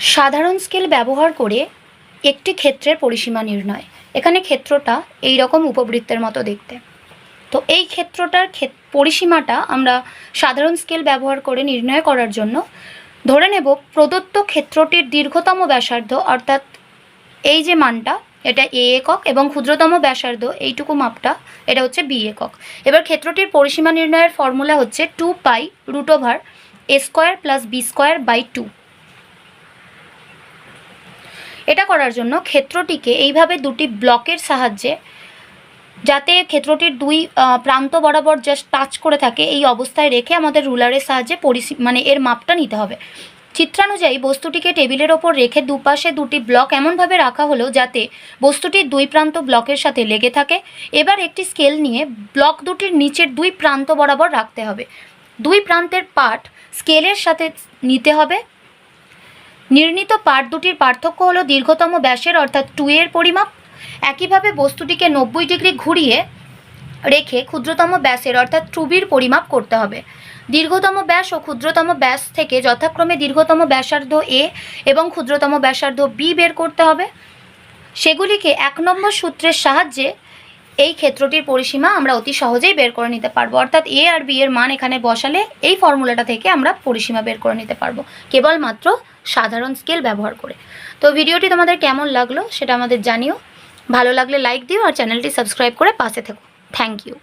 সাধারণ স্কেল ব্যবহার করে একটি ক্ষেত্রের পরিসীমা নির্ণয়। এখানে ক্ষেত্রটা এই রকম উপবৃত্তের মতো দেখতে। তো এই ক্ষেত্রটার ক্ষেত পরিসীমাটা আমরা সাধারণ স্কেল ব্যবহার করে নির্ণয় করার জন্য ধরে নেব প্রদত্ত ক্ষেত্রটির দীর্ঘতম ব্যাসার্ধ, অর্থাৎ এই যে মানটা, এটা এ একক এবং ক্ষুদ্রতম ব্যাসার্ধ, এইটুকু মাপটা, এটা হচ্ছে বি একক। এবার ক্ষেত্রটির পরিসীমা নির্ণয়ের ফর্মুলা হচ্ছে two pi root over A square plus B square by two এটা করার জন্য ক্ষেত্রটিকে এইভাবে দুটি ব্লকের সাহায্যে, যাতে ক্ষেত্রটির দুই প্রান্ত বরাবর জাস্ট টাচ করে থাকে, এই অবস্থায় রেখে আমাদের রুলারের সাহায্যে পরিসী মানে এর মাপটা নিতে হবে। চিত্রানুযায়ী বস্তুটিকে টেবিলের ওপর রেখে দুপাশে দুটি ব্লক এমনভাবে রাখা হলো যাতে বস্তুটির দুই প্রান্ত ব্লকের সাথে লেগে থাকে। এবার একটি স্কেল নিয়ে ব্লক দুটির নিচের দুই প্রান্ত বরাবর রাখতে হবে। দুই প্রান্তের পার্ট স্কেলের সাথে নিতে হবে। নির্ণীত পার্ট দুটির পার্থক্য হলো দীর্ঘতম ব্যাসের অর্থাৎ টু এর পরিমাপ। একইভাবে বস্তুটিকে নব্বই ডিগ্রি ঘুরিয়ে রেখে ক্ষুদ্রতম ব্যাসের অর্থাৎ টুবির পরিমাপ করতে হবে। দীর্ঘতম ব্যাস ও ক্ষুদ্রতম ব্যাস থেকে যথাক্রমে দীর্ঘতম ব্যাসার্ধ এ এবং ক্ষুদ্রতম ব্যাসার্ধ বি বের করতে হবে। সেগুলিকে এক নম্বর সূত্রের সাহায্যে এই ক্ষেত্রটির পরিসীমা আমরা অতি সহজেই বের করে নিতে পারব। অর্থাৎ এ আর বি এর মান এখানে বসালে এই ফর্মুলাটা থেকে আমরা পরিসীমা বের করে নিতে পারব, কেবলমাত্র সাধারণ স্কেল ব্যবহার করে। তো ভিডিওটি তোমাদের কেমন লাগল সেটা আমাদের জানিও। ভালো লাগলে লাইক দিও আর চ্যানেলটি সাবস্ক্রাইব করে পাশে থেকো। Thank you